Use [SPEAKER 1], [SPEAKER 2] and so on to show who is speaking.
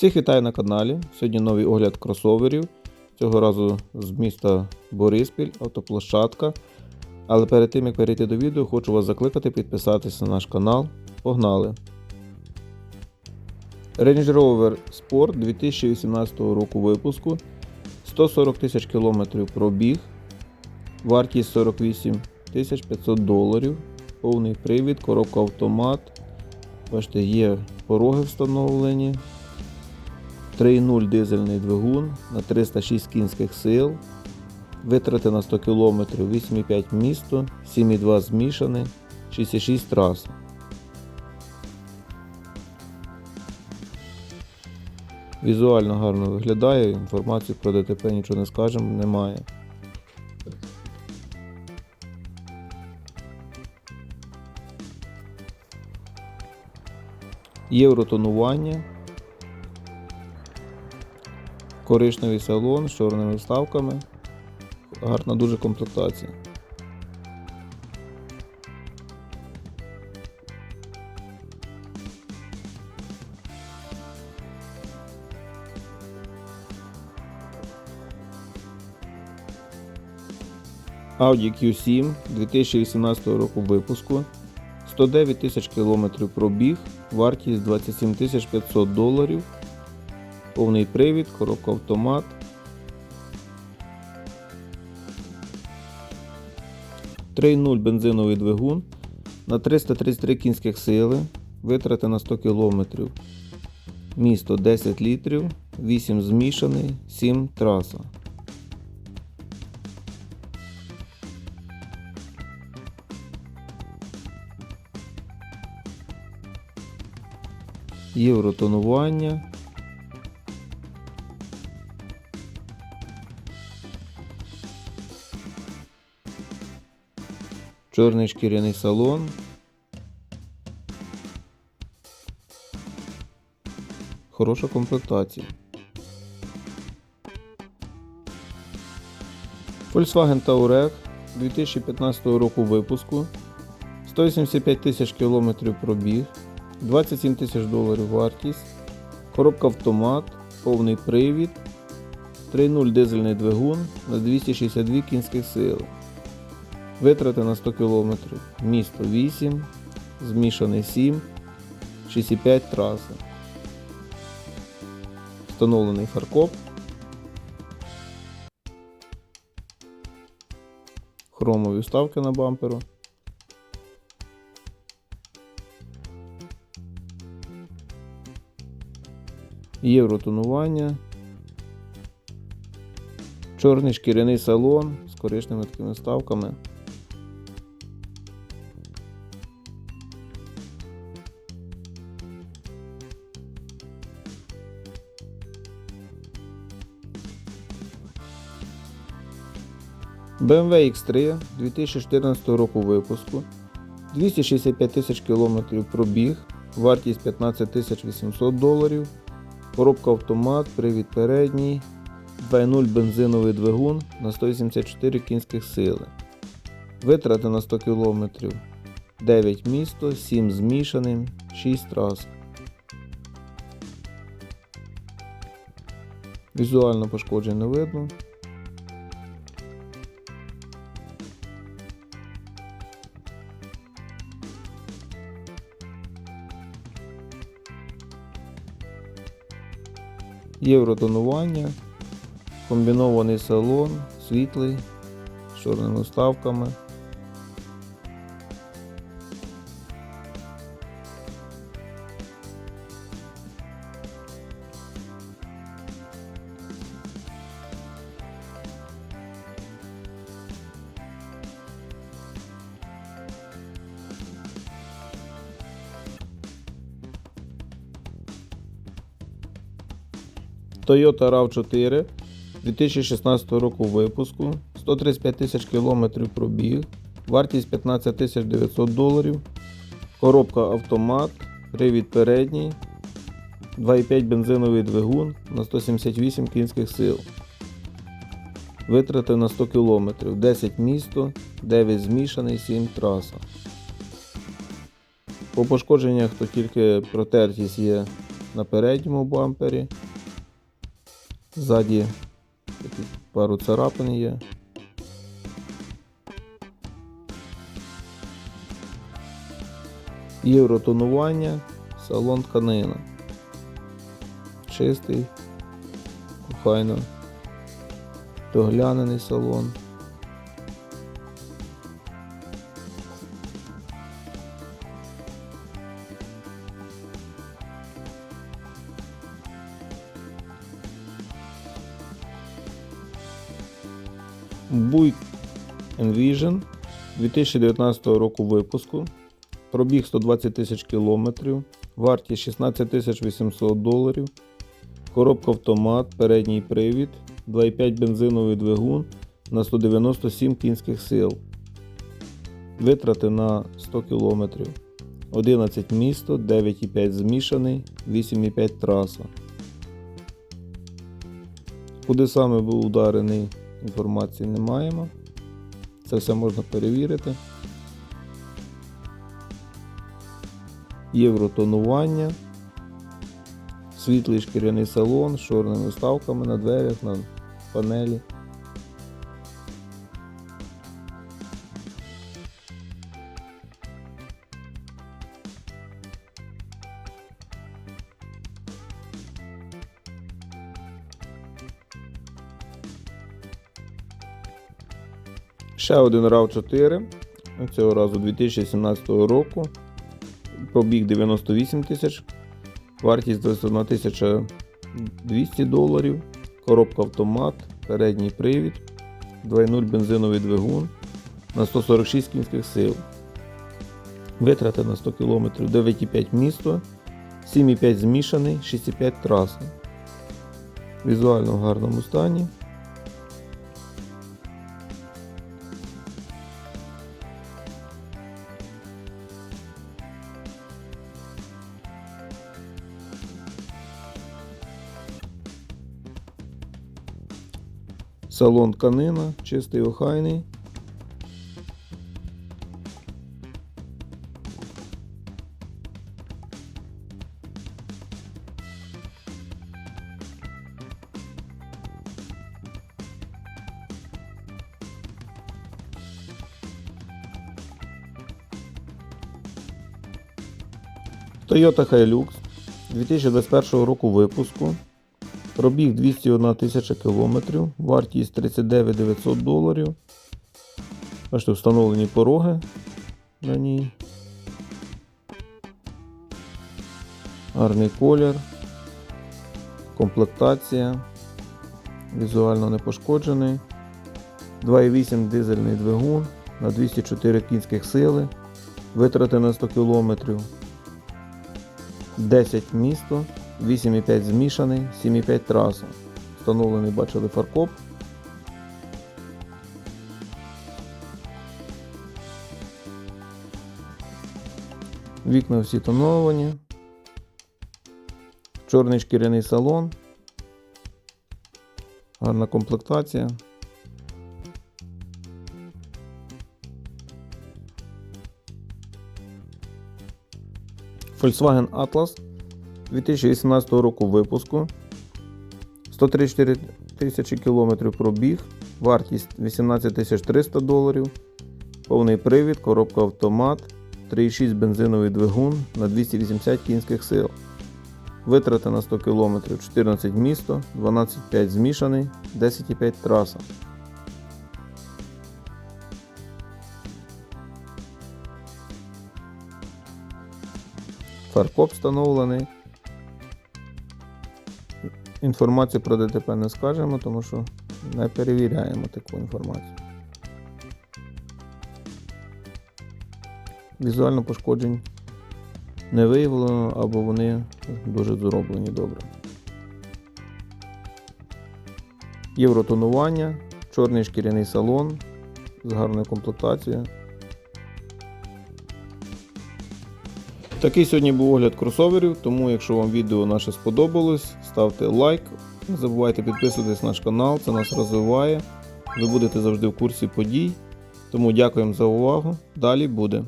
[SPEAKER 1] Всіх вітаю на каналі. Сьогодні новий огляд кросоверів. Цього разу з міста Бориспіль, автоплощадка. Але перед тим як перейти до відео, хочу вас закликати підписатися на наш канал. Погнали! Range Rover Sport 2018 року випуску. 140 тисяч кілометрів пробіг. Вартість 48 500 доларів. Повний привід, коробка автомат. Бачите, є пороги встановлені. 3.0 дизельний двигун на 306 кінських сил. Витрати на 100 км 8,5 місто, 7,2 змішане, 6,6 траса. Візуально гарно виглядає, інформації про ДТП нічого не скажемо, немає. Євротонування. Коричневий салон з чорними вставками. Гарна дуже комплектація. Audi Q7 2018 року випуску. 109 тисяч кілометрів пробіг, вартість 27 500 доларів. Повний привід, коробка автомат. Трей-0 бензиновий двигун на 333 кінських сили, витрати на 100 км. Місто 10 літрів, 8 змішаний, 7 траса. Євротонування. Чорний шкіряний салон. Хороша комплектація. Volkswagen Touareg 2015 року випуску. 185 тисяч кілометрів пробіг. 27 тисяч доларів вартість. Коробка автомат, повний привід. 3.0 дизельний двигун на 262 кінських сили. Витрати на 100 км. Місто 8, змішаний 7, 6,5 траси. Встановлений фаркоп. Хромові вставки на бамперу. Євротонування. Чорний шкіряний салон з коричневими такими вставками. BMW X3 2014 року випуску. 265 тисяч кілометрів пробіг, вартість 15 тисяч 800 доларів. Коробка автомат, привід передній, 2.0 бензиновий двигун на 184 кінських сили. Витрати на 100 км. 9 місто, 7 змішаним, 6 трас. Візуально пошкоджень не видно. Євротонування, комбінований салон, світлий, з чорними вставками. Toyota RAV4 2016 року випуску, 135 тисяч кілометрів пробіг, вартість 15 тисяч 900 доларів, коробка автомат, привід передній, 2,5 бензиновий двигун на 178 кінських сил. Витрати на 100 км, 10 місто, 9 змішаний, 7 траса. По пошкодженнях то тільки протертість є на передньому бампері. Ззаді пару царапин є. Євротонування, салон тканина. Чистий, охайно доглянений салон. Buick Envision 2019 року випуску. Пробіг 120 тисяч кілометрів, вартість 16 тисяч 800 доларів, коробка автомат, передній привід, 2,5 бензиновий двигун на 197 кінських сил. Витрати на 100 км. 11 місто, 9,5 змішаний, 8,5 траса. Куди саме був ударений, інформації не маємо. Це все можна перевірити. Євротонування, світлий шкіряний салон з чорними вставками на дверях, на панелі. Ще один RAV4 цього разу 2017 року. Пробіг 98 тисяч, вартість 21 тисяча 200 доларів, коробка автомат, передній привід, 2.0 бензиновий двигун на 146 кінських сил. Витрати на 100 км 9,5 місто, 7,5 змішаний, 6,5 траса. Візуально в гарному стані. Салон тканина, чистий охайний. Toyota Hilux 2021 року випуску. Пробіг 201 тисяча кілометрів, вартість 39 900 доларів. Бачите, встановлені пороги на ній. Гарний колір, комплектація, візуально не пошкоджений. 2,8 дизельний двигун на 204 кінських сили, витрати на 100 км. 10 місто. 8,5 змішаний, 7,5 траса. Встановлений, бачили фаркоп. Вікна всі тоновані. Чорний шкіряний салон. Гарна комплектація. Volkswagen Atlas 2018 року випуску. 134 тисячі кілометрів пробіг, вартість 18 300 доларів, повний привід, коробка автомат, 3,6 бензиновий двигун на 280 кінських сил. Витрати на 100 км 14 місто, 12,5 змішаний, 10,5 траса. Фаркоп встановлений. Інформацію про ДТП не скажемо, тому що не перевіряємо таку інформацію. Візуально пошкоджень не виявлено або вони дуже зроблені добре. Євротонування, чорний шкіряний салон з гарною комплектацією. Такий сьогодні був огляд кросоверів, тому якщо вам відео наше сподобалось, ставте лайк. Не забувайте підписуватись на наш канал, це нас розвиває. Ви будете завжди в курсі подій. Тому дякуємо за увагу. Далі буде.